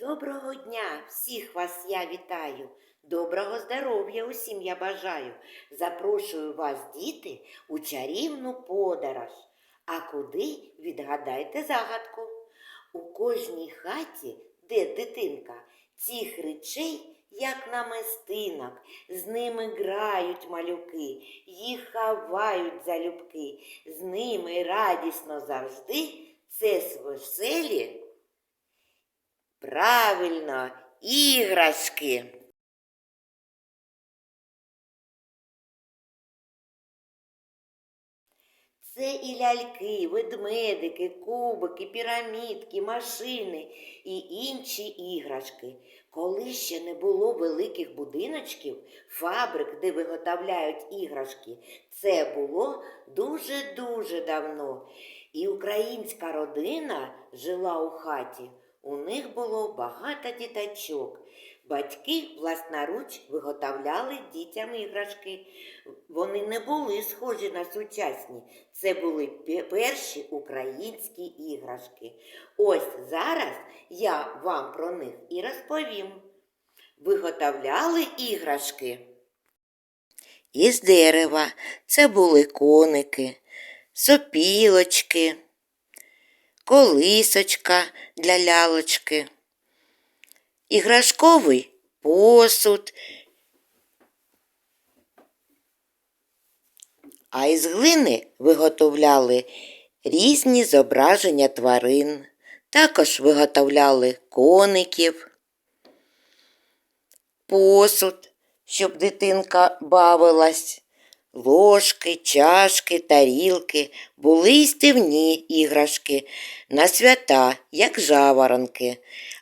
Доброго дня! Всіх вас я вітаю. Доброго здоров'я усім я бажаю. Запрошую вас, діти, у чарівну подорож. А куди відгадайте загадку? У кожній хаті, де дитинка, цих речей, як намистинок, з ними грають малюки, їх ховають залюбки, з ними радісно завжди це веселі Правильно, іграшки. Це і ляльки, ведмедики, кубики, пірамідки, машини і інші іграшки. Коли ще не було великих будиночків, фабрик, де виготовляють іграшки, це було дуже-дуже давно. І українська родина жила у хаті. У них було багато діточок. Батьки власноруч виготовляли дітям іграшки. Вони не були схожі на сучасні. Це були перші українські іграшки. Ось зараз я вам про них і розповім. Виготовляли іграшки із дерева. Це були коники, сопілочки, колисочка для лялочки, іграшковий посуд. А із глини виготовляли різні зображення тварин. Також виготовляли коників, посуд, щоб дитинка бавилась, ложки, чашки, тарілки, були й стивні іграшки на свята, як жаворонки.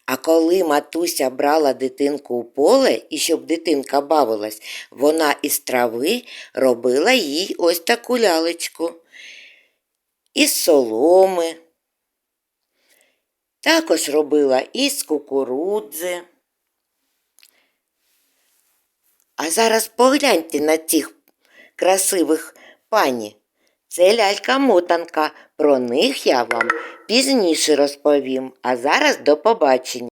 А коли матуся брала дитинку у поле, і щоб дитинка бавилась, вона із трави робила їй ось таку лялечку. Із соломи. Також робила із кукурудзи. А зараз погляньте на цих красивих пані. Це лялька-мотанка. Про них я вам пізніше розповім. А зараз до побачення.